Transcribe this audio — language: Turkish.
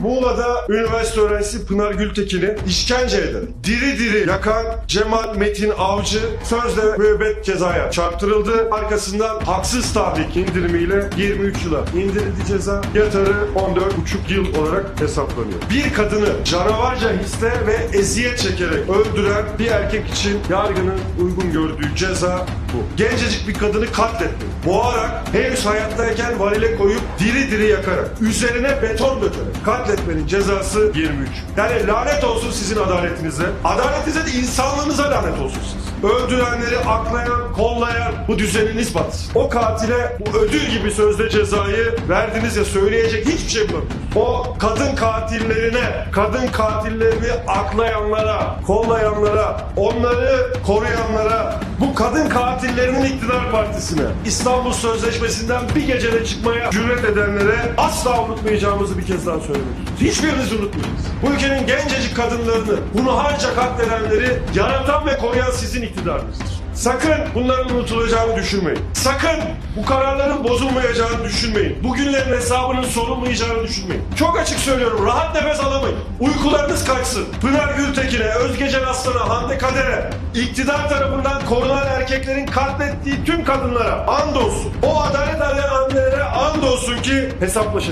Muğla'da üniversite öğrencisi Pınar Gültekin'i işkence eden, diri diri yakan Cemal Metin Avcı sözde müebbet cezaya çarptırıldı. Arkasından haksız tahrik indirimiyle 23 yıla indirildi ceza. Yatarı 14,5 yıl olarak hesaplanıyor. Bir kadını canavarca hisse ve eziyet çekerek öldüren bir erkek için yargının uygun gördüğü ceza bu. Gencecik bir kadını katletti. Boğarak, henüz hayattayken varile koyup diri diri yakarak, üzerine beton dökerek katletmenin cezası 23. Yani lanet olsun sizin adaletinize. Adaletinize de insanlığınıza lanet olsun siz. Öldürenleri aklayan, kollayan bu düzeniniz batsın. O katile bu ödül gibi sözde cezayı verdiniz ya söyleyecek hiçbir şey bulamıyorsunuz. O kadın katillerine, kadın katillerini aklayanlara, kollayanlara, onları koruyanlara, bu kadın katillerinin iktidar partisine, İstanbul Sözleşmesi'nden bir gecede çıkmaya cüret edenlere asla unutmayacağımızı bir kez daha söylemek istiyoruz. Hiçbiriniz unutmayınız. Bu ülkenin gencecik kadınlarını, bunu harca katledenleri yaratan ve koruyan sizin iktidarınızdır. Sakın bunların unutulacağını düşünmeyin. Sakın bu kararların bozulmayacağını düşünmeyin. Bugünlerin hesabının sorulmayacağını düşünmeyin. Çok açık söylüyorum. Rahat nefes alamayın. Uykularınız kaçsın. Pınar Gültekin'e, Özgecan Aslan'a, Hande Kader'e, iktidar tarafından korunan erkeklerin katlettiği tüm kadınlara andolsun. O adalet arayan annelere andolsun ki hesaplaşacağız.